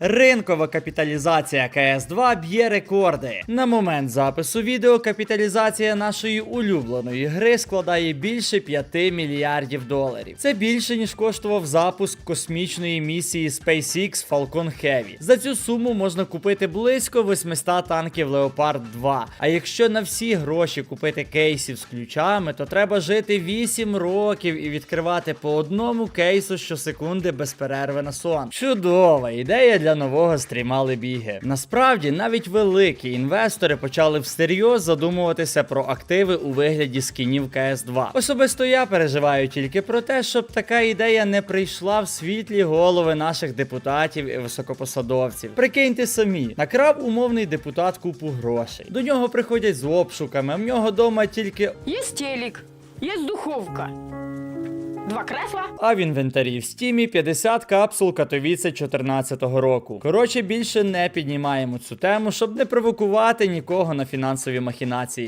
Ринкова капіталізація КС2 б'є рекорди. На момент запису відео капіталізація нашої улюбленої гри складає більше 5 мільярдів доларів. Це більше ніж коштував запуск космічної місії SpaceX Falcon Heavy. За цю суму можна купити близько 800 танків Leopard 2. А якщо на всі гроші купити кейсів з ключами, то треба жити 8 років і відкривати по одному кейсу щосекунди без перерви на сон. Чудова ідея для нового стріма Лебіги. Насправді, навіть великі інвестори почали всерйоз задумуватися про активи у вигляді скінів КС2. Особисто я переживаю тільки про те, щоб така ідея не прийшла в світлі голови наших депутатів і високопосадовців. Прикиньте самі, накрав умовний депутат купу грошей. До нього приходять з обшуками, в нього дома тільки Есть телек, есть духовка, два кресла, А в інвентарі в стімі 50 капсул Катовіце 14 року. Коротше, більше не піднімаємо цю тему, щоб не провокувати нікого на фінансові махінації.